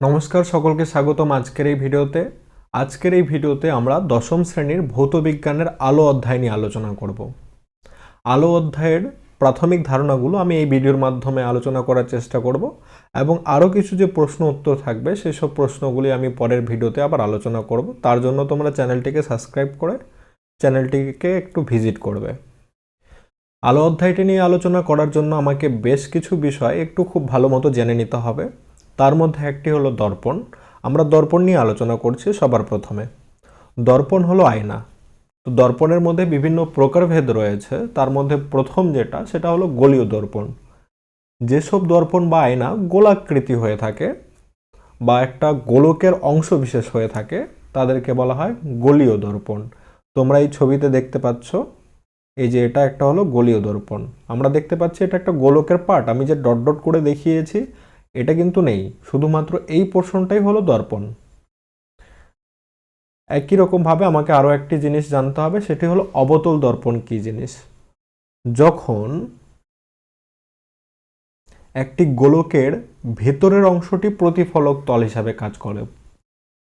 নমস্কার, সকলকে স্বাগতম আজকের এই ভিডিওতে। আজকের এই ভিডিওতে আমরা দশম শ্রেণির ভৌত বিজ্ঞানের আলো অধ্যায় নিয়ে আলোচনা করব। আলো অধ্যায়ের প্রাথমিক ধারণাগুলো আমি এই ভিডিওর মাধ্যমে আলোচনা করার চেষ্টা করব এবং আরও কিছু যে প্রশ্ন উত্তর থাকবে, সেসব প্রশ্নগুলি আমি পরের ভিডিওতে আবার আলোচনা করব। তার জন্য তোমরা চ্যানেলটিকে সাবস্ক্রাইব করে চ্যানেলটিকে একটু ভিজিট করবে। আলো অধ্যায়টি নিয়ে আলোচনা করার জন্য আমাকে বেশ কিছু বিষয় একটু খুব ভালো মতো জেনে নিতে হবে। তার মধ্যে একটি হলো দর্পণ। আমরা দর্পণ নিয়ে আলোচনা করছি সবার প্রথমে। দর্পণ হলো আয়না। তো দর্পণের মধ্যে বিভিন্ন প্রকারভেদ রয়েছে। তার মধ্যে প্রথম যেটা, সেটা হলো গলীয় দর্পণ। যেসব দর্পণ বা আয়না গোলাকৃতি হয়ে থাকে বা একটা গোলকের অংশ বিশেষ হয়ে থাকে, তাদেরকে বলা হয় গলীয় দর্পণ। তোমরা এই ছবিতে দেখতে পাচ্ছ, এই যে এটা একটা হলো গলীয় দর্পণ। আমরা দেখতে পাচ্ছি এটা একটা গোলকের পার্ট। আমি যে ডট ডট করে দেখিয়েছি এটা কিন্তু নেই, শুধুমাত্র এই পোর্শনটাই হলো দর্পণ। একই রকমভাবে আমাকে আরও একটি জিনিস জানতে হবে, সেটি হলো অবতল দর্পণ কি জিনিস? যখন একটি গোলকের ভেতরের অংশটি প্রতিফলক তল হিসাবে কাজ করে।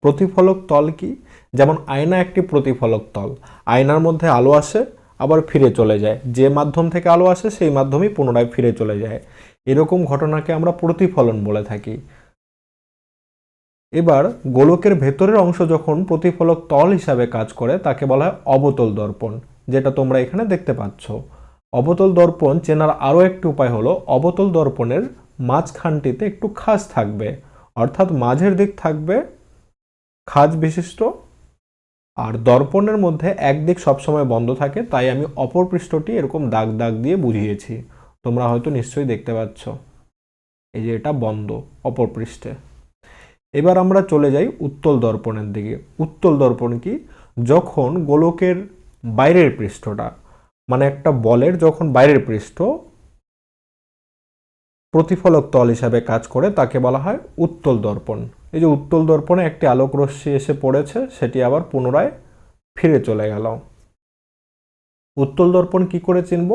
প্রতিফলক তল কি? যেমন আয়না একটি প্রতিফলক তল, আয়নার মধ্যে আলো আসে, আবার ফিরে চলে যায়। যে মাধ্যম থেকে আলো আসে, সেই মাধ্যমেই পুনরায় ফিরে চলে যায়। এরকম ঘটনাকে আমরা প্রতিফলন বলে থাকি। এবার গোলকের ভেতরের অংশ যখন প্রতিফলক তল হিসাবে কাজ করে, তাকে বলা হয় অবতল দর্পণ, যেটা তোমরা এখানে দেখতে পাচ্ছ। অবতল দর্পণ চেনার আরও একটি উপায় হলো, অবতল দর্পণের মাঝখানটিতে একটু খাঁজ থাকবে, অর্থাৎ মাঝের দিক থাকবে খাজ বিশিষ্ট, আর দর্পণের মধ্যে একদিক সবসময় বন্ধ থাকে, তাই আমি অপর পৃষ্ঠটি এরকম দাগ দাগ দিয়ে বুঝিয়েছি। তোমরা হয়তো নিশ্চয়ই দেখতে পাচ্ছ। এই যে এটা বন্ধ, অপর পৃষ্ঠে। এবার আমরা চলে যাই উত্তল দর্পণের দিকে। উত্তল দর্পণ কি? যখন গোলকের বাইরের পৃষ্ঠটা মানে একটা বলের যখন বাইরের পৃষ্ঠ প্রতিফলক তল হিসাবে কাজ করে, তাকে বলা হয় উত্তল দর্পণ। এই যে উত্তল দর্পণে একটি আলোক রশ্মি এসে পড়েছে, সেটি আবার পুনরায় ফিরে চলে গেল। উত্তল দর্পণ কি করে চিনব?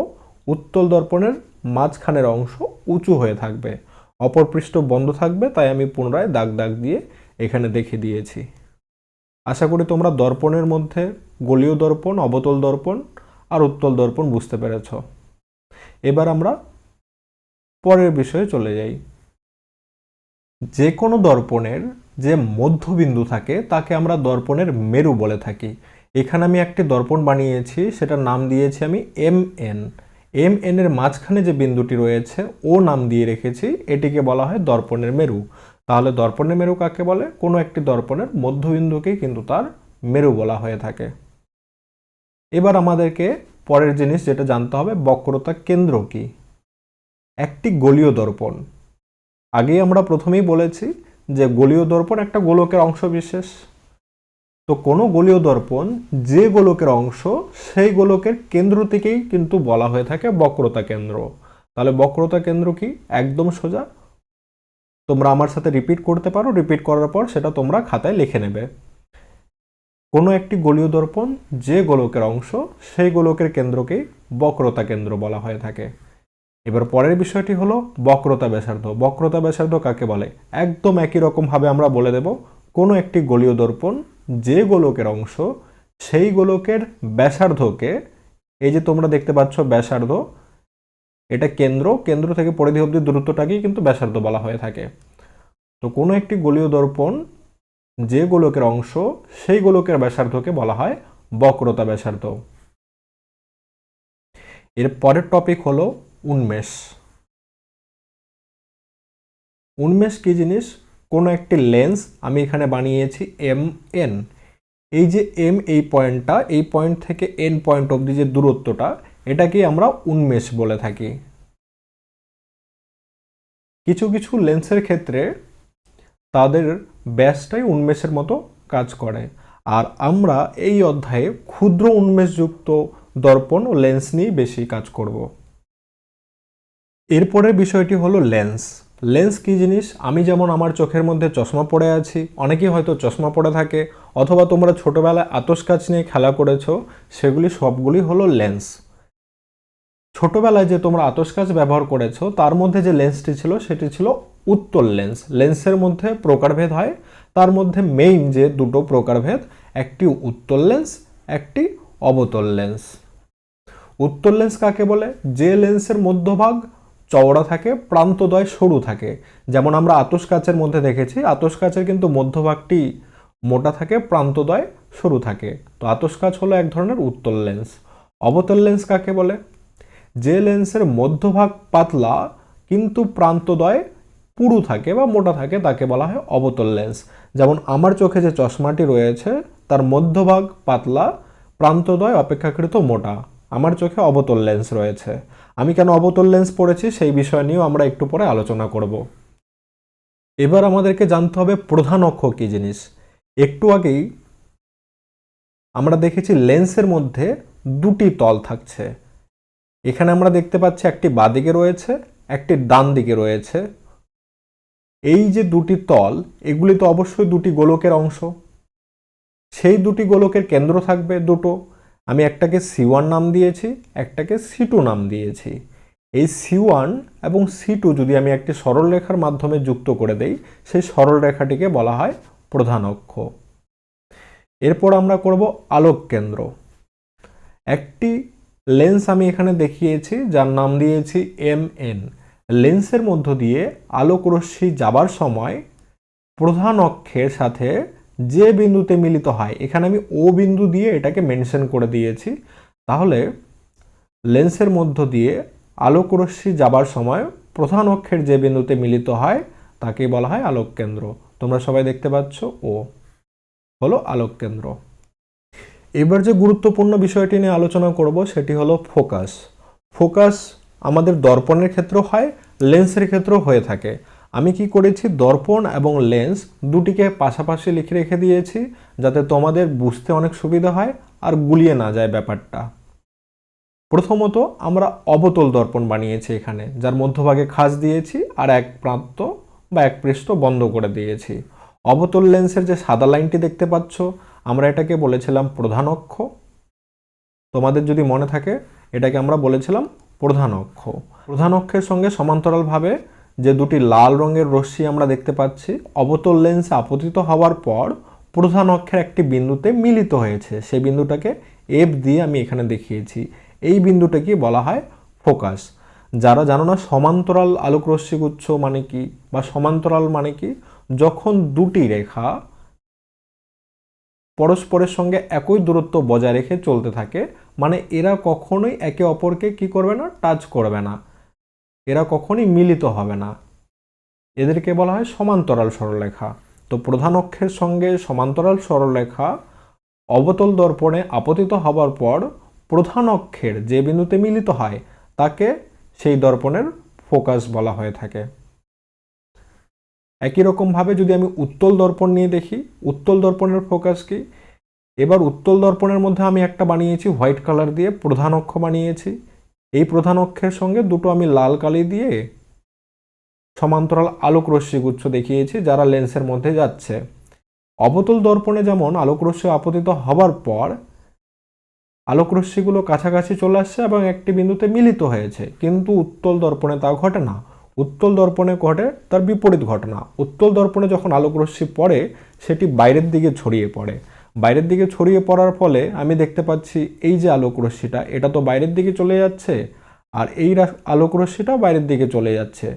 উত্তল দর্পণের মাঝখানের অংশ উঁচু হয়ে থাকবে। অপর পৃষ্ঠ বন্ধ থাকবে, তাই আমি পুনরায় দাগ দাগ দিয়ে এখানে দেখে দিয়েছি। আশা করি তোমরা দর্পণের মধ্যে গলীয় দর্পণ, অবতল দর্পণ আর উত্তল দর্পণ বুঝতে পেরেছ। এবার আমরা পরের বিষয়ে চলে যাই। যে কোনো দর্পণের যে মধ্যবিন্দু থাকে, তাকে আমরা দর্পণের মেরু বলে থাকি। এখানে আমি একটি দর্পণ বানিয়েছি, সেটার নাম দিয়েছি আমি এম এন। এম এন এর মাঝখানে যে বিন্দুটি রয়েছে, ও নাম দিয়ে রেখেছি, এটিকে বলা হয় দর্পণের মেরু। তাহলে দর্পণের মেরু কাকে বলে? কোনো একটি দর্পণের মধ্যবিন্দুকেই কিন্তু তার মেরু বলা হয়ে থাকে। এবার আমাদেরকে পরের জিনিস যেটা জানতে হবে, বক্রতা কেন্দ্র কি? একটি গলীয় দর্পণ। আগেই আমরা প্রথমেই বলেছি যে গলীয় দর্পণ একটা গোলকের অংশ বিশেষ তো কোনো গোলীয় দর্পণ, যে গোলকের অংশ, সেই গোলকের কেন্দ্র থেকেই কিন্তু বলা হয়ে থাকে বক্রতা কেন্দ্র। তাহলে বক্রতা কেন্দ্র কি? একদম সোজা। তোমরা আমার সাথে রিপিট করতে পারো। রিপিট করার পর সেটা তোমরা খাতায় লিখে নেবে। কোনো একটি গোলীয় দর্পণ, যে গোলকের অংশ, সেই গোলকের কেন্দ্রকেই বক্রতা কেন্দ্র বলা হয়ে থাকে। এবার পরের বিষয়টি হলো বক্রতা ব্যাসার্ধ। বক্রতা ব্যাসার্ধ কাকে বলে? একদম একই রকমভাবে আমরা বলে দেব, কোনো একটি গোলীয় দর্পণ যে গোলকের অংশ, সেই গোলকের ব্যাসার্ধকে, এই যে তোমরা দেখতে পাচ্ছ ব্যাসার্ধ, এটা কেন্দ্র কেন্দ্র থেকে পরিধি অবধি দূরত্বটাকেই কিন্তু ব্যাসার্ধ বলা হয়ে থাকে। তো কোনো একটি গোলীয় দর্পণ যে গোলকের অংশ, সেই গোলকের ব্যাসার্ধকে বলা হয় বক্রতা ব্যাসার্ধ। এর পরের টপিক হলো উন্মেষ। উন্মেষ কি জিনিস? কোনো একটি লেন্স আমি এখানে বানিয়েছি এম এন এই যে এম এই পয়েন্টটা, এই পয়েন্ট থেকে এন পয়েন্ট অবধি যে দূরত্বটা, এটাকেই আমরা উন্মেষ বলে থাকি। কিছু কিছু লেন্সের ক্ষেত্রে তাদের ব্যাসটাই উন্মেষের মতো কাজ করে। আর আমরা এই অধ্যায়ে ক্ষুদ্র উন্মেষযুক্ত দর্পণ ও লেন্স নিয়েই বেশি কাজ করব। এরপরের বিষয়টি হলো লেন্স লেন্স কী জিনিস? আমি যেমন আমার চোখের মধ্যে চশমা পরে আছি, অনেকেই হয়তো চশমা পরে থাকে, অথবা তোমরা ছোটোবেলায় আতস কাচ নিয়ে খেলা করেছ, সেগুলি সবগুলি হলো লেন্স। ছোটোবেলায় যে তোমরা আতস কাচ ব্যবহার করেছ, তার মধ্যে যে লেন্সটি ছিল, সেটি ছিল উত্তল লেন্স। লেন্সের মধ্যে প্রকারভেদ হয়, তার মধ্যে মেইন যে দুটো প্রকারভেদ, একটি উত্তল লেন্স, একটি অবতল লেন্স। উত্তল লেন্স কাকে বলে? যে লেন্সের মধ্যভাগ চওড়া থাকে প্রান্তদ্বয় সরু থাকে। যেমন আমরা আতস কাচের মধ্যে দেখেছি আতস কাচের কিন্তু মধ্যভাগটি মোটা থাকে প্রান্তদ্বয় সরু থাকে। তো আতস কাচ হলো এক ধরনের উত্তল লেন্স অবতল লেন্স কাকে বলে? যে লেন্সের মধ্যভাগ পাতলা, কিন্তু প্রান্তদ্বয় পুরু থাকে বা মোটা থাকে, তাকে বলা হয় অবতল লেন্স যেমন আমার চোখে যে চশমাটি রয়েছে, তার মধ্যভাগ পাতলা প্রান্তদ্বয় অপেক্ষাকৃত মোটা। আমার চোখে অবতল লেন্স রয়েছে। আমি কেন অবতল লেন্স পড়েছি সেই বিষয় নিয়েও আমরা একটু পরে আলোচনা করব। এবার আমাদেরকে জানতে হবে প্রধান অক্ষ কী জিনিস। একটু আগেই আমরা দেখেছি লেন্সের মধ্যে দুটি তল থাকছে। এখানে আমরা দেখতে পাচ্ছি একটি বাদিকে রয়েছে, একটি ডান দিকে রয়েছে। এই যে দুটি তল, এগুলি তো অবশ্যই দুটি গোলকের অংশ। সেই দুটি গোলকের কেন্দ্র থাকবে দুটো। আমি একটাকে সি নাম দিয়েছি, একটাকে সি টু নাম দিয়েছি। এই সি এবং সি টু যদি আমি একটি সরল রেখার মাধ্যমে যুক্ত করে দেই, সেই সরল রেখাটিকে বলা হয় প্রধান অক্ষ। এরপর আমরা করব আলোক কেন্দ্র। একটি লেন্স আমি এখানে দেখিয়েছি, যার নাম দিয়েছি এম এন লেন্সের মধ্য দিয়ে আলোক রশ্মি যাবার সময় প্রধান অক্ষের সাথে যে বিন্দুতে মিলিত হয়, এখানে আমি ও বিন্দু দিয়ে এটাকে মেনশন করে দিয়েছি। তাহলে লেন্সের মধ্য দিয়ে আলোক রশ্মি যাবার সময় প্রধান অক্ষের যে বিন্দুতে মিলিত হয় তাকে বলা হয় আলোক কেন্দ্র। তোমরা সবাই দেখতে পাচ্ছ ও হলো আলোক কেন্দ্র। এবার যে গুরুত্বপূর্ণ বিষয়টি নিয়ে আলোচনা করব, সেটি হলো ফোকাস ফোকাস আমাদের দর্পণের ক্ষেত্রেও হয় লেন্সের ক্ষেত্রেও হয়ে থাকে। আমি কি করেছি? দর্পণ এবং লেন্স দুটিকে পাশাপাশি লিখে রেখে দিয়েছি যাতে তোমাদের বুঝতে অনেক সুবিধা হয় আর গুলিয়ে না যায় ব্যাপারটা। প্রথমত আমরা অবতল দর্পণ বানিয়েছি এখানে, যার মধ্যভাগে খাঁজ দিয়েছি আর এক প্রান্ত বা এক পৃষ্ঠ বন্ধ করে দিয়েছি। অবতল লেন্সের যে সাদা লাইনটি দেখতে পাচ্ছ, আমরা এটাকে বলেছিলাম প্রধান অক্ষ। তোমাদের যদি মনে থাকে, এটাকে আমরা বলেছিলাম প্রধান অক্ষ। প্রধান অক্ষের সঙ্গে সমান্তরালভাবে যে দুটি লাল রঙের রশ্মি আমরা দেখতে পাচ্ছি, অবতল লেন্সে আপতিত হওয়ার পর প্রধান অক্ষের একটি বিন্দুতে মিলিত হয়েছে। সেই বিন্দুটাকে এফ দিয়ে আমি এখানে দেখিয়েছি। এই বিন্দুটাকে বলা হয় ফোকাস। যারা জানো না, সমান্তরাল আলোক রশ্মিগুচ্ছ মানে কি বা সমান্তরাল মানে কি? যখন দুটি রেখা পরস্পরের সঙ্গে একই দূরত্ব বজায় রেখে চলতে থাকে মানে এরা কখনোই একে অপরকে কি করবে না টাচ করবে না। এরা কখনই মিলিত হবে না। এদেরকে বলা হয় সমান্তরাল সরলরেখা। তো প্রধান অক্ষের সঙ্গে সমান্তরাল সরলরেখা অবতল দর্পণে আপতিত হবার পর প্রধান অক্ষের যে বিন্দুতে মিলিত হয়, তাকে সেই দর্পণের ফোকাস বলা হয়ে থাকে। একই রকমভাবে যদি আমি উত্তল দর্পণ নিয়ে দেখি, উত্তল দর্পণের ফোকাস কি? এবার উত্তল দর্পণের মধ্যে আমি একটা বানিয়েছি, হোয়াইট কালার দিয়ে প্রধান অক্ষ বানিয়েছি। এই প্রধান অক্ষের সঙ্গে দুটো আমি লাল কালি দিয়ে সমান্তরাল আলোক রশ্মিগুচ্ছ দেখিয়েছি, যারা লেন্সের মধ্যে যাচ্ছে। অবতল দর্পণে যেমন আলোক রশ্মি আপতিত হবার পর আলোক রশ্মিগুলো কাছাকাছি চলে আসছে এবং একটি বিন্দুতে মিলিত হয়েছে। কিন্তু উত্তল দর্পণে তা ঘটে না। উত্তল দর্পণে ঘটে তার বিপরীত ঘটনা। উত্তল দর্পণে যখন আলোক রশ্মি পড়ে, সেটি বাইরের দিকে ছড়িয়ে পড়ে। বাইরের দিকে ছড়িয়ে পড়ার ফলে আমি দেখতে পাচ্ছি এই যে আলোক রশ্মিটা, এটা তো বাইরের দিকে চলে যাচ্ছে আর এই আলোক রশ্মিটাও বাইরের দিকে চলে যাচ্ছে।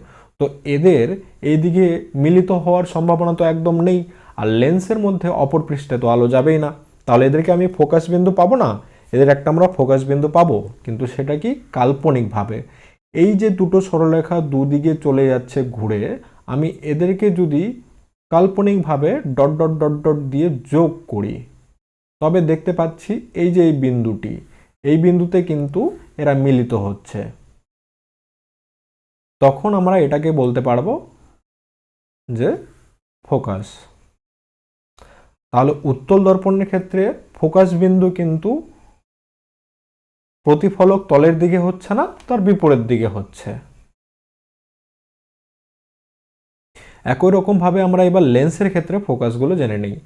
তো এদের এইদিকে মিলিত হওয়ার সম্ভাবনা তো একদম নেই আর লেন্সের মধ্যে অপর পৃষ্ঠে তো আলো যাবেই না। তাহলে এদেরকে আমি ফোকাস বিন্দু পাবো না? এদের একটা আমরা ফোকাস বিন্দু পাবো, কিন্তু সেটা কি কাল্পনিকভাবে? এই যে দুটো সরলরেখা দুদিকে চলে যাচ্ছে ঘুরে, আমি এদেরকে যদি কাল্পনিকভাবে ডট ডট ডট ডট দিয়ে যোগ করি। তবে দেখতে পাচ্ছি এই যে এই বিন্দুটি, এই বিন্দুতে কিন্তু এরা মিলিত হচ্ছে। তখন আমরা এটাকে বলতে পারব যে ফোকাস। তাহলে উত্তল দর্পণের ক্ষেত্রে ফোকাস বিন্দু কিন্তু প্রতিফলক তলের দিকে হচ্ছে না, তার বিপরীত দিকে হচ্ছে। একই রকমভাবে আমরা এবার লেন্সের ক্ষেত্রে ফোকাসগুলো জেনে নিই।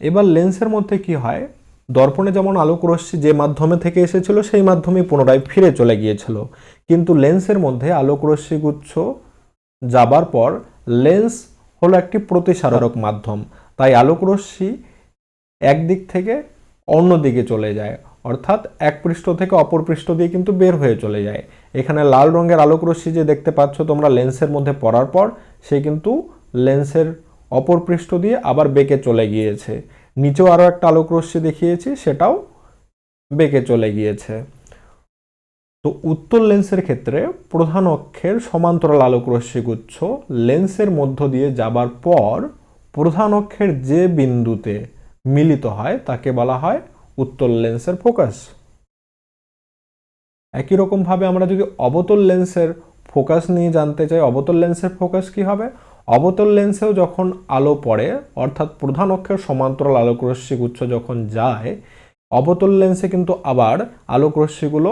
এবার লেন্সের মধ্যে কি হয়? দর্পণে যেমন আলোক রশ্মি যে মাধ্যমে থেকে এসেছিল, সেই মাধ্যমে পুনরায় ফিরে চলে গিয়েছিল। কিন্তু লেন্সের মধ্যে আলোক রশ্মিগুচ্ছ যাবার পর লেন্স হলো একটি প্রতিসারক মাধ্যম। তাই আলোকরশ্মি একদিক থেকে অন্য দিকে চলে যায়। অর্থাৎ এক পৃষ্ঠ থেকে অপর পৃষ্ঠ দিয়ে কিন্তু বের হয়ে চলে যায়। এখানে লাল রঙের আলোকরশ্মি যে দেখতে পাচ্ছ তোমরা লেন্সের মধ্যে পড়ার পর সে কিন্তু লেন্সের অপর পৃষ্ঠ দিয়ে আবার বেঁকে চলে গিয়েছে। নিচেও আরও একটা আলোকরশ্মি দেখিয়েছি, সেটাও বেঁকে চলে গিয়েছে। তো উত্তর লেন্সের ক্ষেত্রে প্রধান অক্ষের সমান্তরাল আলোকরশ্মি গুচ্ছ লেন্সের মধ্য দিয়ে যাবার পর প্রধান অক্ষের যে বিন্দুতে মিলিত হয়, তাকে বলা হয় উত্তর লেন্সের ফোকাস। একই রকমভাবে আমরা যদি অবতল লেন্সের ফোকাস নিয়ে জানতে চাই, অবতল লেন্সের ফোকাস কি হবে? অবতল লেন্সেও যখন আলো পড়ে, অর্থাৎ প্রধান অক্ষের সমান্তরাল আলোকরশ্মি গুচ্ছ যখন যায়, অবতল লেন্সে কিন্তু আবার আলোকরশ্মিগুলো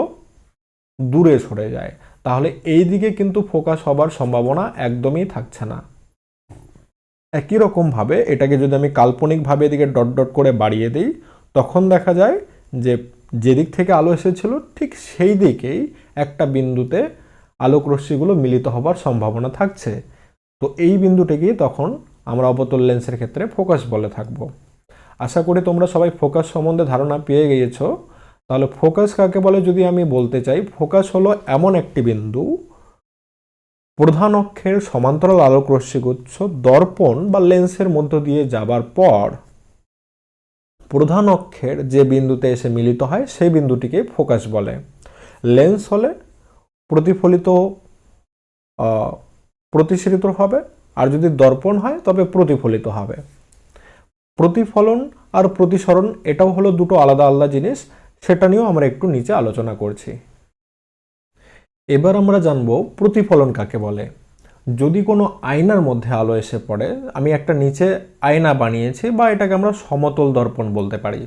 দূরে সরে যায়। তাহলে এই দিকে কিন্তু ফোকাস হবার সম্ভাবনা একদমই থাকছে না। একই রকমভাবে এটাকে যদি আমি কাল্পনিকভাবে এদিকে ডট ডট করে বাড়িয়ে দিই, তখন দেখা যায় যে যেদিক থেকে আলো এসেছিল, ঠিক সেই দিকেই একটা বিন্দুতে আলোক রশ্মিগুলো মিলিত হবার সম্ভাবনা থাকছে। তো এই বিন্দুটিকেই তখন আমরা অবতল লেন্সের ক্ষেত্রে ফোকাস বলে থাকব। আশা করি তোমরা সবাই ফোকাস সম্বন্ধে ধারণা পেয়ে গিয়েছো। তাহলে ফোকাস কাকে বলে যদি আমি বলতে চাই, ফোকাস হলো এমন একটি বিন্দু, প্রধান অক্ষের সমান্তরাল আলোক রশ্মিগুচ্ছ দর্পণ বা লেন্সের মধ্য দিয়ে যাবার পর প্রধান অক্ষের যে বিন্দুতে এসে মিলিত হয়, সেই বিন্দুটিকে ফোকাস বলে। লেন্স হলে প্রতিফলিত আহ, প্রতিসরিত হবে আর যদি দর্পণ হয় তবে প্রতিফলিত হবে। প্রতিফলন আর প্রতিসরণ এটাও হলো দুটো আলাদা আলাদা জিনিস সেটা নিয়েও আমরা একটু নিচে আলোচনা করছি। এবার আমরা জানব প্রতিফলন কাকে বলে। যদি কোনো আয়নার মধ্যে আলো এসে পড়ে আমি একটা নিচে আয়না বানিয়েছি বা এটাকে আমরা সমতল দর্পণ বলতে পারি।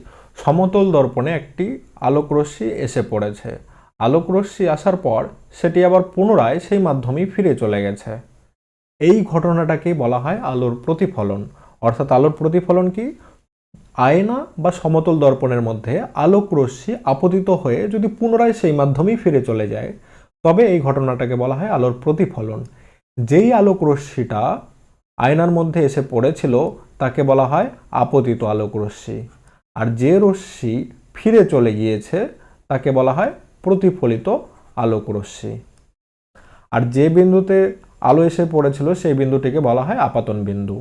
সমতল দর্পণে একটি আলোকরশ্মি এসে পড়েছে। আলোকরশ্মি আসার পর সেটি আবার পুনরায় সেই মাধ্যমেই ফিরে চলে গেছে। এই ঘটনাটাকেই বলা হয় আলোর প্রতিফলন। অর্থাৎ আলোর প্রতিফলন কি? আয়না বা সমতল দর্পণের মধ্যে আলোক রশ্মি আপতিত হয়ে যদি পুনরায় সেই মাধ্যমেই ফিরে চলে যায়, তবে এই ঘটনাটাকে বলা হয় আলোর প্রতিফলন। যেই আলোক রশ্মিটা আয়নার মধ্যে এসে পড়েছিল, তাকে বলা হয় আপতিত আলোক রশ্মি। আর যে রশ্মি ফিরে চলে গিয়েছে, তাকে বলা হয় প্রতিফলিত আলোক রশ্মি। আর যে বিন্দুতে আলো এসে পড়েছিল, সেই বিন্দুটিকে বলা হয় আপাতন বিন্দু।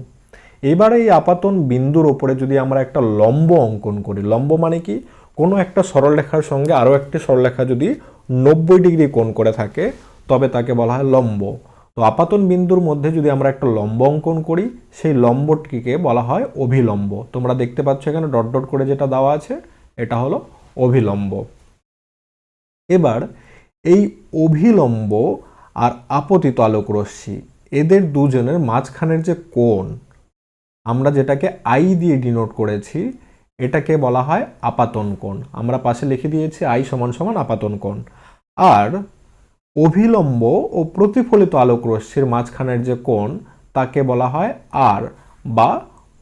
এবার এই আপাতন বিন্দুর ওপরে যদি আমরা একটা লম্ব অঙ্কন করি, লম্ব মানে কি? কোনো একটা সরলরেখার সঙ্গে আরও একটি সরলরেখা যদি নব্বই ডিগ্রি কোণ করে থাকে, তবে তাকে বলা হয় লম্ব। তো আপাতন বিন্দুর মধ্যে যদি আমরা একটা লম্ব অঙ্কন করি, সেই লম্বটিকে বলা হয় অভিলম্ব। তোমরা দেখতে পাচ্ছ এখানে ডট ডট করে যেটা দেওয়া আছে, এটা হলো অভিলম্ব। এবার এই অভিলম্ব আর আপতিত আলোক রশ্মি এদের দুজনের মাঝখানের যে কোণ, আমরা যেটাকে আই দিয়ে ডিনোট করেছি, এটাকে বলা হয় আপাতন কোণ। আমরা পাশে লিখে দিয়েছি আই সমান সমান আপাতন কোণ। আর অভিলম্ব ও প্রতিফলিত আলোক রশ্মির মাঝখানের যে কোণ, তাকে বলা হয় আর বা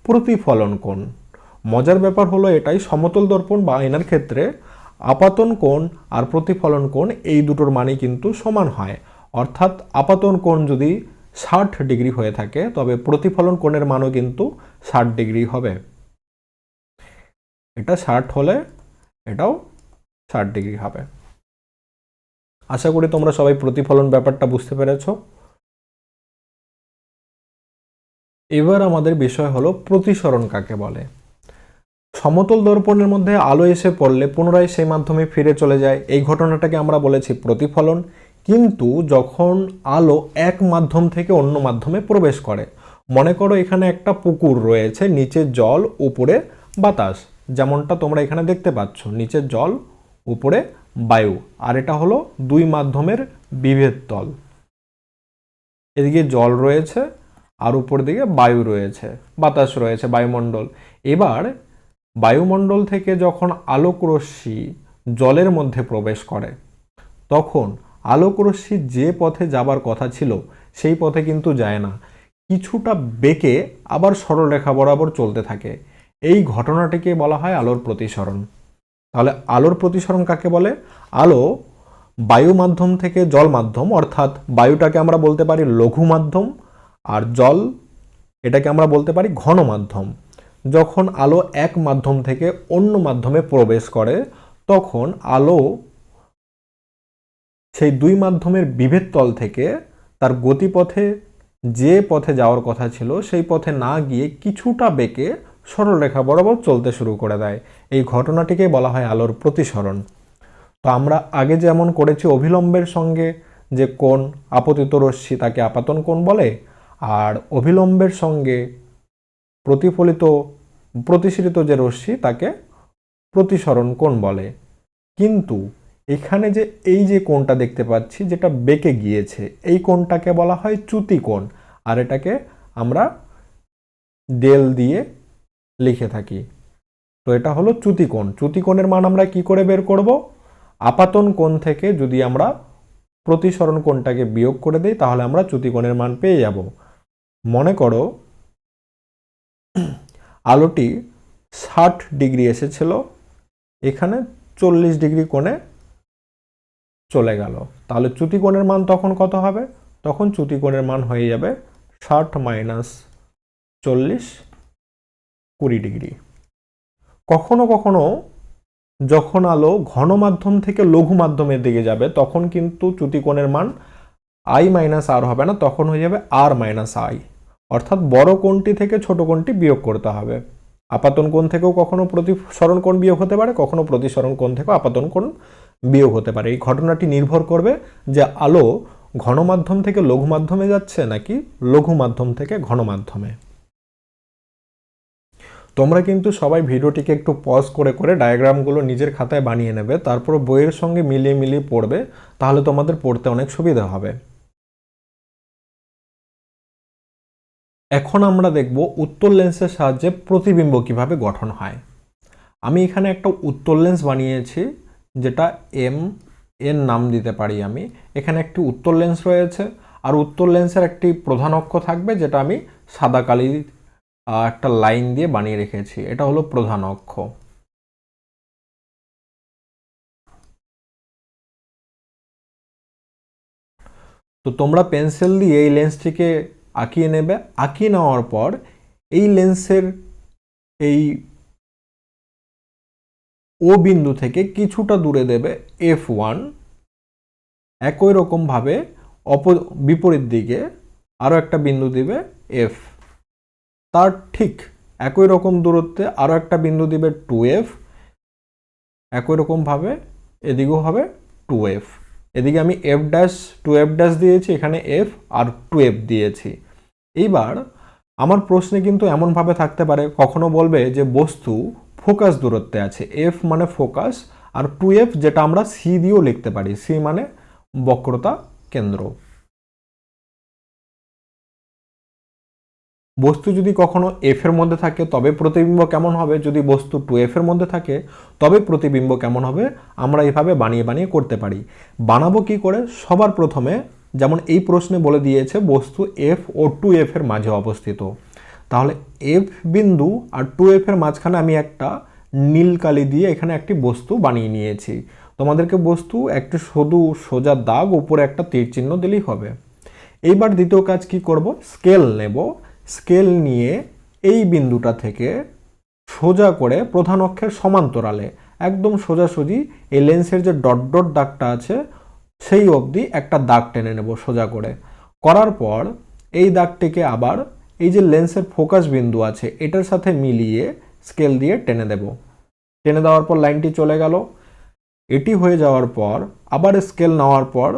প্রতিফলন কোণ। মজার ব্যাপার হলো এটাই সমতল দর্পণ বা আয়নার ক্ষেত্রে আপাতন কোণ আর প্রতিফলন কোণ এই দুটোর মানই কিন্তু সমান হয়। অর্থাৎ আপাতন কোণ যদি ষাট ডিগ্রি হয়ে থাকে, তবে প্রতিফলন কোণের মানও কিন্তু ষাট ডিগ্রি হবে। এটা ষাট হলে এটাও ষাট ডিগ্রি হবে। আশা করি তোমরা সবাই প্রতিফলন ব্যাপারটা বুঝতে পেরেছ। এবার আমাদের বিষয় হলো প্রতিসরণ কাকে বলে? সমতল দর্পণের মধ্যে আলো এসে পড়লে পুনরায় সেই মাধ্যমে ফিরে চলে যায়। এই ঘটনাটাকে আমরা বলেছি প্রতিফলন। কিন্তু যখন আলো এক মাধ্যম থেকে অন্য মাধ্যমে প্রবেশ করে, মনে করো এখানে একটা পুকুর রয়েছে নিচে জল, উপরে বাতাস। যেমনটা তোমরা এখানে দেখতে পাচ্ছ নিচে জল, উপরে বায়ু। আর এটা হলো দুই মাধ্যমের বিভেদ তল। এদিকে জল রয়েছে আর উপর দিকে বায়ু রয়েছে, বাতাস রয়েছে, বায়ুমণ্ডল। এবার বায়ুমণ্ডল থেকে যখন আলোক রশ্মি জলের মধ্যে প্রবেশ করে, তখন আলোক রশ্মি যে পথে যাবার কথা ছিল সেই পথে কিন্তু যায় না। কিছুটা বেঁকে আবার সরলরেখা বরাবর চলতে থাকে। এই ঘটনাটিকে বলা হয় আলোর প্রতিসরণ। তাহলে আলোর প্রতিসরণ কাকে বলে? আলো বায়ু মাধ্যম থেকে জল মাধ্যম অর্থাৎ বায়ুটাকে আমরা বলতে পারি লঘু মাধ্যম আর জল এটাকে আমরা বলতে পারি ঘন মাধ্যম যখন আলো এক মাধ্যম থেকে অন্য মাধ্যমে প্রবেশ করে, তখন আলো সেই দুই মাধ্যমের বিভেদ তল থেকে তার গতিপথে যে পথে যাওয়ার কথা ছিল, সেই পথে না গিয়ে কিছুটা বেঁকে সরলরেখা বরাবর চলতে শুরু করে দেয়। এই ঘটনাটিকে বলা হয় আলোর প্রতিসরণ। তো আমরা আগে যেমন করেছি অভিলম্বের সঙ্গে যে কোন আপতিত রশ্মি তাকে আপাতন কোণ বলে, আর অভিলম্বের সঙ্গে প্রতিফলিত প্রতিসরিত যে রশ্মি, তাকে প্রতিসরণ কোণ বলে। কিন্তু এখানে যে এই যে কোণটা দেখতে পাচ্ছি, যেটা বেঁকে গিয়েছে, এই কোণটাকে বলা হয় চ্যুতি কোণ। আর এটাকে আমরা ডেল দিয়ে লিখে থাকি। তো এটা হলো চ্যুতি কোণ। চ্যুতি কোণের মান আমরা কি করে বের করব? আপাতন কোণ থেকে যদি আমরা প্রতিসরণ কোণটাকে বিয়োগ করে দিই, তাহলে আমরা চ্যুতি কোণের মান পেয়ে যাব। মনে করো আলোটি ষাট ডিগ্রি এসেছিল, এখানে চল্লিশ ডিগ্রি কোণে চলে গেল। তাহলে চ্যুতি কোণের মান তখন কত হবে? তখন চ্যুতি কোণের মান হয়ে যাবে ষাট মাইনাস চল্লিশ কুড়ি ডিগ্রি। কখনো কখনো যখন আলো ঘন মাধ্যম থেকে লঘু মাধ্যমের দিকে যাবে, তখন কিন্তু চ্যুতিকোণের মান আই মাইনাস আর হবে না, তখন হয়ে যাবে আর মাইনাস আই অর্থাৎ বড় কোণটি থেকে ছোট কোণটি বিয়োগ করতে হবে। আপাতন কোণ থেকেও কখনো প্রতিসরণ কোণ বিয়োগ হতে পারে, কখনো প্রতিসরণ কোণ থেকেও আপাতন কোণ বিয়োগ হতে পারে। এই ঘটনাটি নির্ভর করবে যে আলো ঘন মাধ্যম থেকে লঘু মাধ্যমে যাচ্ছে নাকি লঘু মাধ্যম থেকে ঘন মাধ্যমে তোমরা কিন্তু সবাই ভিডিওটিকে একটু পজ করে করে ডায়াগ্রামগুলো নিজের খাতায় বানিয়ে নেবে তারপর বইয়ের সঙ্গে মিলিয়ে মিলিয়ে পড়বে, তাহলে তোমাদের পড়তে অনেক সুবিধা হবে। এখন আমরা দেখব উত্তর লেন্সের সাহায্যে প্রতিবিম্ব কীভাবে গঠন হয়। আমি এখানে একটা উত্তর লেন্স বানিয়েছি, যেটা এম এর নাম দিতে পারি আমি। এখানে একটি উত্তর লেন্স রয়েছে, আর উত্তর লেন্সের একটি প্রধান অক্ষ থাকবে, যেটা আমি সাদা কালি একটা লাইন দিয়ে বানিয়ে রেখেছি। এটা হলো প্রধান অক্ষ। তো তোমরা পেন্সিল দিয়ে এই লেন্সটিকে আঁকিয়ে নেবে। আঁকিয়ে নেওয়ার পর এই লেন্সের এই ও বিন্দু থেকে কিছুটা দূরে দেবে এফ ওয়ান একই রকমভাবে অপ বিপরীত দিকে আরও একটা বিন্দু দিবে এফ তার ঠিক একই রকম দূরত্বে আরও একটা বিন্দু দিবে টু এফ একই রকমভাবে এদিকেও হবে টু এফ এদিকে আমি F dash two F dash দিয়েছি, এখানে এফ আর টু এফ দিয়েছি। এইবার আমার প্রশ্নে কিন্তু এমনভাবে থাকতে পারে, কখনো বলবে যে বস্তু ফোকাস দূরত্বে আছে। এফ মানে ফোকাস আর টু এফ যেটা আমরা সি দিয়েও লিখতে পারি। সি মানে বক্রতা কেন্দ্র। বস্তু যদি কখনো এফ এর মধ্যে থাকে, তবে প্রতিবিম্ব কেমন হবে? যদি বস্তু টু এফ এর মধ্যে থাকে, তবে প্রতিবিম্ব কেমন হবে? আমরা এভাবে বানিয়ে বানিয়ে করতে পারি। বানাবো কি করে? সবার প্রথমে যেমন এই প্রশ্নে বলে দিয়েছে, বস্তু এফ ও টু এফ এর মাঝে অবস্থিত। তাহলে এফ বিন্দু আর টু এফ এর মাঝখানে আমি একটা নীল কালি দিয়ে এখানে একটি বস্তু বানিয়ে নিয়েছি। তোমাদেরকে বস্তু একটি সদু, সোজা দাগ, উপরে একটা তীর চিহ্ন দিলেই হবে। এইবার দ্বিতীয় কাজ কি করব? স্কেল নেব। স্কেল নিয়ে এই বিন্দুটা থেকে সোজা করে প্রধান অক্ষের সমান্তরালে, একদম সোজাসুজি এই লেন্সের যে ডট ডট দাগটা আছে, সেই অবধি একটা দাগ টেনে নেব সোজা করে। করার পর এই দাগটিকে আবার এই যে লেন্সের ফোকাস বিন্দু আছে, এটার সাথে মিলিয়ে স্কেল দিয়ে টেনে দেব। টেনে দেওয়ার পর লাইনটি চলে গেল। এটি হয়ে যাওয়ার পর, আবার স্কেল নেওয়ার পর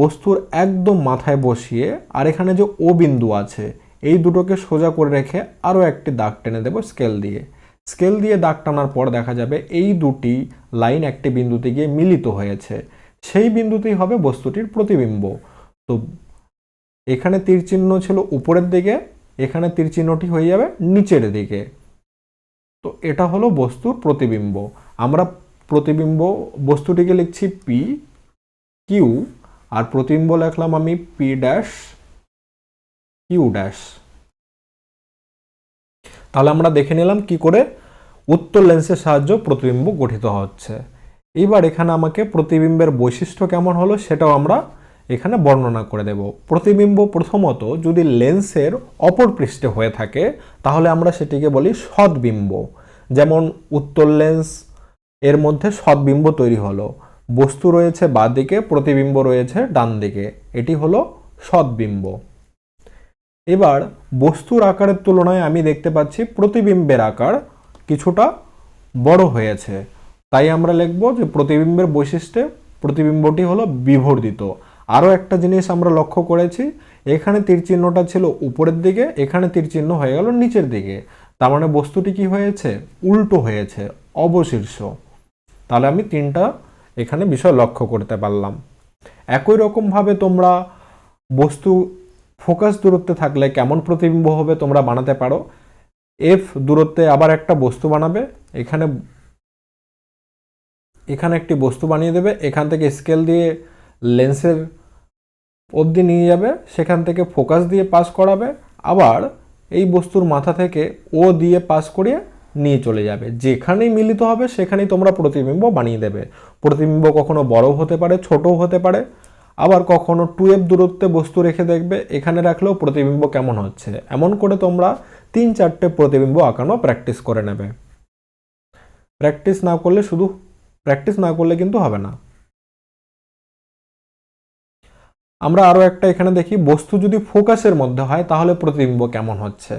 বস্তুর একদম মাথায় বসিয়ে আর এখানে যে ও বিন্দু আছে এই দুটোকে সোজা করে রেখে আরও একটি দাগ টেনে দেব স্কেল দিয়ে। স্কেল দিয়ে দাগ টানার পর দেখা যাবে এই দুটি লাইন একটি বিন্দুতে গিয়ে মিলিত হয়েছে। সেই বিন্দুতেই হবে বস্তুটির প্রতিবিম্ব। তো এখানে তীর চিহ্ন ছিল উপরের দিকে, এখানে তীর চিহ্নটি হয়ে যাবে নিচের দিকে। তো এটা হলো বস্তুর প্রতিবিম্ব। আমরা প্রতিবিম্ব বস্তুটিকে লিখছি পি কিউ আর প্রতিবিম্ব লিখলাম আমি পি ড্যাশ কিউ ড্যাশ তাহলে আমরা দেখে নিলাম কি করে উত্তর লেন্সের সাহায্য প্রতিবিম্ব গঠিত হচ্ছে। এবার এখানে আমাকে প্রতিবিম্বের বৈশিষ্ট্য কেমন হলো সেটাও আমরা এখানে বর্ণনা করে দেব। প্রতিবিম্ব প্রথমত যদি লেন্সের অপর পৃষ্ঠে হয়ে থাকে, তাহলে আমরা সেটিকে বলি সদ্বিম্ব। যেমন উত্তর লেন্স এর মধ্যে সদ্বিম্ব তৈরি হলো। বস্তু রয়েছে বাঁ দিকে প্রতিবিম্ব রয়েছে ডান দিকে এটি হলো সদ্বিম্ব। এবার বস্তুর আকারের তুলনায় আমি দেখতে পাচ্ছি প্রতিবিম্বের আকার কিছুটা বড় হয়েছে। তাই আমরা লিখব যে প্রতিবিম্বের বৈশিষ্ট্যে প্রতিবিম্বটি হলো বিবর্ধিত। আরও একটা জিনিস আমরা লক্ষ্য করেছি, এখানে তীরচিহ্নটা ছিল উপরের দিকে, এখানে তীর চিহ্ন হয়ে গেল নিচের দিকে। তার মানে বস্তুটি কি হয়েছে? উল্টো হয়েছে, অবশীর্ষ। তাহলে আমি তিনটা এখানে বিষয় লক্ষ্য করতে পারলাম। একই রকমভাবে তোমরা বস্তু ফোকাস দূরত্বে থাকলে কেমন প্রতিবিম্ব হবে তোমরা বানাতে পারো। এফ দূরত্বে আবার একটা বস্তু বানাবে, এখানে এখানে একটি বস্তু বানিয়ে দেবে, এখান থেকে স্কেল দিয়ে লেন্সের অবধি নিয়ে যাবে, সেখান থেকে ফোকাস দিয়ে পাস করাবে, আবার এই বস্তুর মাথা থেকে ও দিয়ে পাস করিয়ে নিয়ে চলে যাবে। যেখানেই মিলিত হবে সেখানেই তোমরা প্রতিবিম্ব বানিয়ে দেবে। প্রতিবিম্ব কখনো বড় হতে পারে, ছোটও হতে পারে। আবার কখনো টুয়েলভ দূরত্বে বস্তু রেখে দেখবে, এখানে রাখলেও প্রতিবিম্ব কেমন হচ্ছে? এমন করে তোমরা তিন চারটে প্রতিবিম্ব আঁকানো প্র্যাকটিস করে নেবে। প্র্যাকটিস না করলে শুধু প্র্যাকটিস না করলে কিন্তু হবে না। আমরা আরও একটা এখানে দেখি, বস্তু যদি ফোকাসের মধ্যে হয়, তাহলে প্রতিবিম্ব কেমন হচ্ছে?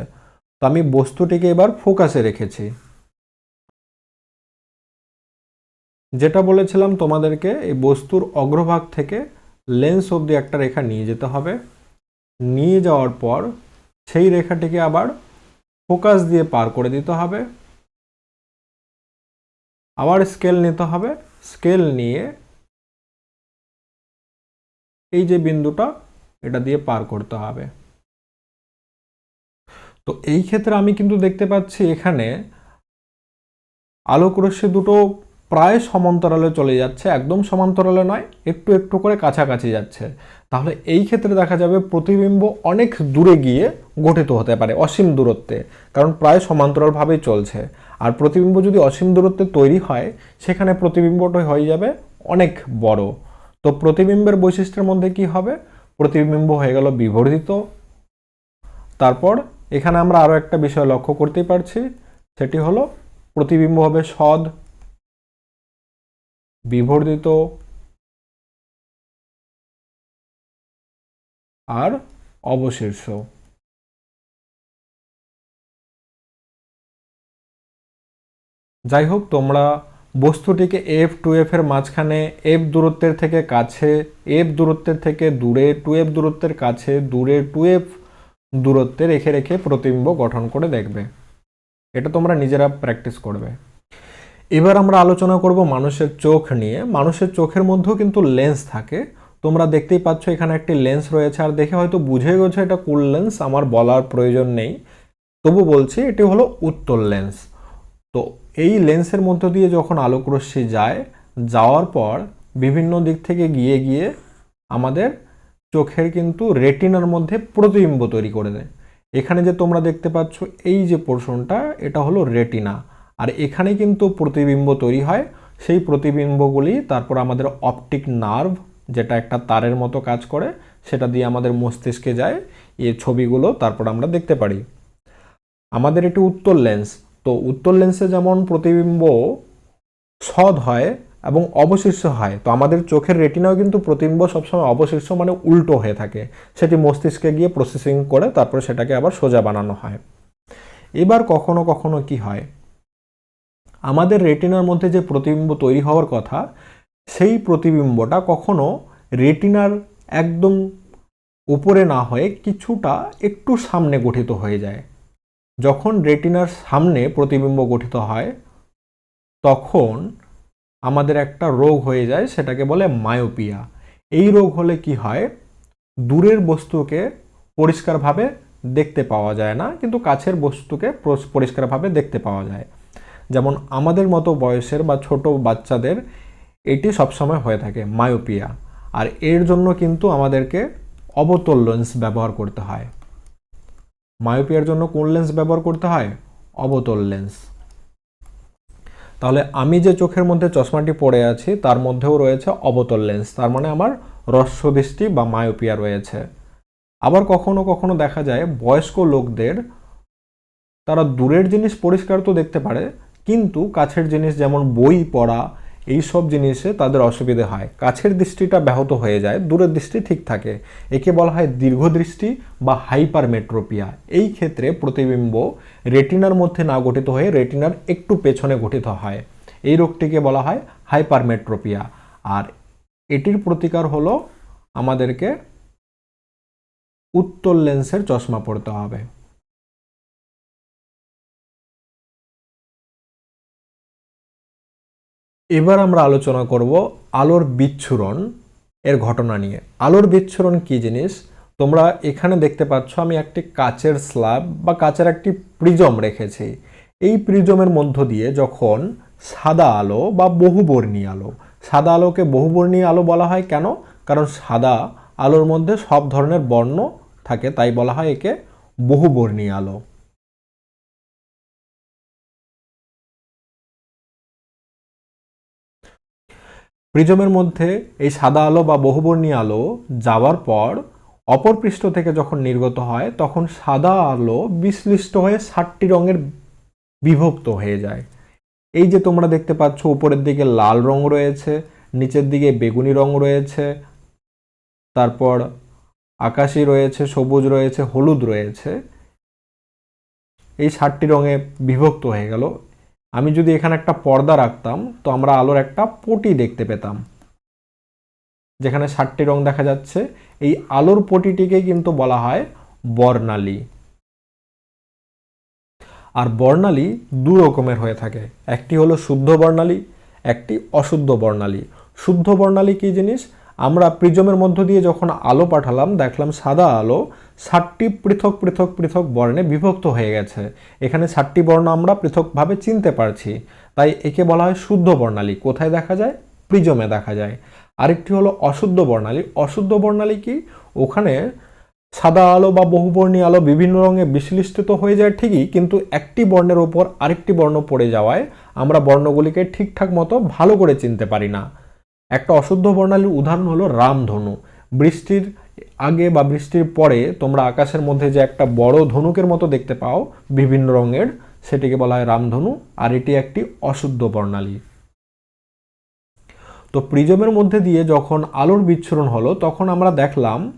তো আমি বস্তুটিকে এবার ফোকাসে রেখেছি। যেটা বলেছিলাম তোমাদেরকে, এই বস্তুর অগ্রভাগ থেকে লেন্স অবধি একটা রেখা নিয়ে যেতে হবে। নিয়ে যাওয়ার পর সেই রেখাটিকে আবার ফোকাস দিয়ে পার করে দিতে হবে। আবার স্কেল নিতে হবে। স্কেল নিয়ে এই যে বিন্দুটা, এটা দিয়ে পার করতে হবে। তো এই ক্ষেত্রে আমি কিন্তু দেখতে পাচ্ছি এখানে আলোকরশ্মি দুটো প্রায় সমান্তরালে চলে যাচ্ছে, একদম সমান্তরালে নয়, একটু একটু করে কাছাকাছি যাচ্ছে। তাহলে এই ক্ষেত্রে দেখা যাবে প্রতিবিম্ব অনেক দূরে গিয়ে গঠিত হতে পারে, অসীম দূরত্বে, কারণ প্রায় সমান্তরালভাবেই চলছে। আর প্রতিবিম্ব যদি অসীম দূরত্বে তৈরি হয়, সেখানে প্রতিবিম্বটা হয়ে যাবে অনেক বড়। তো প্রতিবিম্বের বৈশিষ্ট্যের মধ্যে কি হবে? প্রতিবিম্ব হয়ে গেল বিবর্ধিত। তারপর এখানে আমরা আরও একটা বিষয় লক্ষ্য করতেই পারছি, সেটি হলো প্রতিবিম্ব হবে সদ বিবর্ধিত আর অবশীর্ষ। যাই হোক তোমরা বস্তুটিকে এফ টু এফ এর মাঝখানে এফ দূরত্বের থেকে কাছে এফ দূরত্বের থেকে দূরে টু এফ দূরত্বের কাছে, দূরে টু এফ দূরত্বে রেখে রেখে প্রতিবিম্ব গঠন করে দেখবে। এটা তোমরা নিজেরা প্র্যাকটিস করবে। এবার আমরা আলোচনা করব মানুষের চোখ নিয়ে। মানুষের চোখের মধ্যেও কিন্তু লেন্স থাকে। তোমরা দেখতেই পাচ্ছ এখানে একটি লেন্স রয়েছে। আর দেখে হয়তো বুঝে গেছো এটা কুল লেন্স আমার বলার প্রয়োজন নেই। তবু বলছি, এটি হলো উত্তর লেন্স তো এই লেন্সের মধ্য দিয়ে যখন আলোকরশ্মি যায়, যাওয়ার পর বিভিন্ন দিক থেকে গিয়ে গিয়ে আমাদের চোখের কিন্তু রেটিনার মধ্যে প্রতিবিম্ব তৈরি করে দেয়। এখানে যে তোমরা দেখতে পাচ্ছ, এই যে পোর্শনটা এটা হলো রেটিনা আর এখানে কিন্তু প্রতিবিম্ব তৈরি হয়। সেই প্রতিবিম্বগুলি, তারপর আমাদের অপটিক নার্ভ, যেটা একটা তারের মতো কাজ করে, সেটা দিয়ে আমাদের মস্তিষ্কে যায়। এই ছবিগুলো তারপর আমরা দেখতে পারি। আমাদের এটি উত্তর লেন্স। তো উত্তর লেন্সে যেমন প্রতিবিম্ব সদ হয় এবং অবশীর্ষ হয়, তো আমাদের চোখের রেটিনাও কিন্তু প্রতিবিম্ব সবসময় অবশীর্ষ মানে উল্টো হয়ে থাকে। সেটি মস্তিষ্কে গিয়ে প্রসেসিং করে, তারপরে সেটাকে আবার সোজা বানানো হয়। এবার কখনো কখনো কি হয়? আমাদের রেটিনার মধ্যে যে প্রতিবিম্ব তৈরি হওয়ার কথা, সেই প্রতিবিম্বটা কখনো রেটিনার একদম উপরে না হয়ে কিছুটা একটু সামনে গঠিত হয়ে যায়। যখন রেটিনার সামনে প্রতিবিম্ব গঠিত হয়, তখন আমাদের একটা রোগ হয়ে যায়, সেটাকে বলে মায়োপিয়া। এই রোগ হলে কি হয়, দূরের বস্তুকে পরিষ্কারভাবে দেখতে পাওয়া যায় না, কিন্তু কাছের বস্তুকে পরিষ্কারভাবে দেখতে পাওয়া যায়। যেমন আমাদের মতো বয়সের বা ছোট বাচ্চাদের এটি সবসময় হয়ে থাকে মায়োপিয়া আর এর জন্য কিন্তু আমাদেরকে অবতল লেন্স ব্যবহার করতে হয়। মায়োপিয়ার জন্য কোন লেন্স ব্যবহার করতে হয়? অবতল লেন্স তাহলে আমি যে চোখের মধ্যে চশমাটি পরে আছি, তার মধ্যেও রয়েছে অবতল লেন্স তার মানে আমার হ্রস্ব দৃষ্টি বা মায়োপিয়া রয়েছে। আবার কখনো কখনো দেখা যায় বয়স্ক লোকদের, তারা দূরের জিনিস পরিষ্কার তো দেখতে পারে কিন্তু কাছের জিনিস যেমন বই পড়া এই সব জিনিসে তাদের অসুবিধে হয়। কাছের দৃষ্টিটা ব্যাহত হয়ে যায়, দূরের দৃষ্টি ঠিক থাকে। একে বলা হয় দীর্ঘদৃষ্টি বা হাইপারমেট্রোপিয়া। এই ক্ষেত্রে প্রতিবিম্ব রেটিনার মধ্যে না গঠিত হয়ে রেটিনার একটু পেছনে গঠিত হয়। এই রোগটিকে বলা হয় হাইপারমেট্রোপিয়া। আর এটির প্রতিকার হলো আমাদেরকে উত্তল লেন্সের চশমা পড়তে হবে। এবার আমরা আলোচনা করব আলোর বিচ্ছুরণ এর ঘটনা নিয়ে। আলোর বিচ্ছুরণ কি জিনিস? তোমরা এখানে দেখতে পাচ্ছ আমি একটি কাচের স্ল্যাব বা কাচের একটি প্রিজম রেখেছি। এই প্রিজমের মধ্য দিয়ে যখন সাদা আলো বা বহুবর্ণী আলো, সাদা আলোকে বহুবর্ণী আলো বলা হয় কেন? কারণ সাদা আলোর মধ্যে সব ধরনের বর্ণ থাকে, তাই বলা হয় একে বহুবর্ণী আলো। প্রিজমের মধ্যে এই সাদা আলো বা বহুবর্ণী আলো যাওয়ার পর অপর পৃষ্ঠ থেকে যখন নির্গত হয়, তখন সাদা আলো বিশ্লিষ্ট হয়ে ষাটটি রঙের বিভক্ত হয়ে যায়। এই যে তোমরা দেখতে পাচ্ছ, উপরের দিকে লাল রং রয়েছে, নিচের দিকে বেগুনি রং রয়েছে, তারপর আকাশি রয়েছে, সবুজ রয়েছে, হলুদ রয়েছে। এই ষাটটি রঙে বিভক্ত হয়ে গেল। আমি যদি এখানে একটা পর্দা রাখতাম, তো আমরা আলোর একটা পটি দেখতে পেতাম। যেখানে ষাটটি রং দেখা যাচ্ছে। এই আলোর পটিটিকে কিন্তু বলা হয় বর্ণালী। আর বর্ণালী দু রকমের হয়ে থাকে। একটি হলো শুদ্ধ বর্ণালী, একটি অশুদ্ধ বর্ণালী। শুদ্ধ বর্ণালী কী জিনিস? আমরা প্রিজমের মধ্য দিয়ে যখন আলো পাঠালাম, দেখলাম সাদা আলো ষাটটি পৃথক পৃথক পৃথক বর্ণে বিভক্ত হয়ে গেছে। এখানে ষাটটি বর্ণ আমরা পৃথকভাবে চিনতে পারছি। তাই একে বলা হয় শুদ্ধ বর্ণালী। কোথায় দেখা যায়? প্রিজমে দেখা যায়। আরেকটি হলো অশুদ্ধ বর্ণালী। অশুদ্ধ বর্ণালী কি? ওখানে সাদা আলো বা বহুবর্ণী আলো বিভিন্ন রঙে বিশ্লিষ্ট হয়ে যায় ঠিকই, কিন্তু একটি বর্ণের ওপর আরেকটি বর্ণ পড়ে যাওয়ায় আমরা বর্ণগুলিকে ঠিকঠাক মতো ভালো করে চিনতে পারি না। একটা অশুদ্ধ বর্ণালীর উদাহরণ হলো রামধনু। বৃষ্টির আগে বা বৃষ্টির পরে তোমরা আকাশের মধ্যে যে একটা বড় ধনুকের মতো দেখতে পাও, বিভিন্ন রঙের, সেটিকে বলা হয় রামধনু, আর এটি একটি অশুদ্ধ বর্ণালী। তো প্রিজমের মধ্যে দিয়ে যখন আলোর বিচ্ছুরণ হলো, তখন আমরা দেখলাম,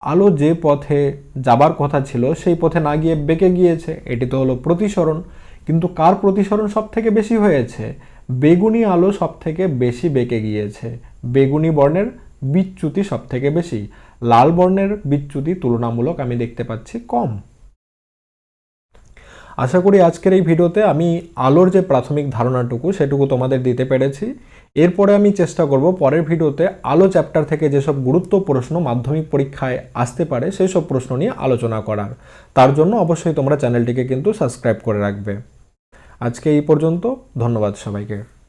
আলো যে পথে যাবার কথা ছিল, সেই পথে না গিয়ে বেঁকে গিয়েছে। এটি তো হলো প্রতিসরণ। কিন্তু কার প্রতিসরণ সব থেকে বেশি হয়েছে? বেগুনি আলো সব থেকে বেশি বেঁকে গিয়েছে। বেগুনি বর্ণের বিচ্যুতি সব থেকে বেশি। লাল বর্ণের বিচ্যুতি তুলনামূলক আমি দেখতে পাচ্ছি কম। আশা করি আজকের এই ভিডিওতে আমি আলোর যে প্রাথমিক ধারণাটুকু সেটুকু তোমাদের দিতে পেরেছি। এরপরে আমি চেষ্টা করব পরের ভিডিওতে আলো চ্যাপ্টার থেকে যেসব গুরুত্ব প্রশ্ন মাধ্যমিক পরীক্ষায় আসতে পারে সেই সব প্রশ্ন নিয়ে আলোচনা করার। তার জন্য অবশ্যই তোমরা চ্যানেলটিকে কিন্তু সাবস্ক্রাইব করে রাখবে। আজকে এই পর্যন্ত, ধন্যবাদ সবাইকে।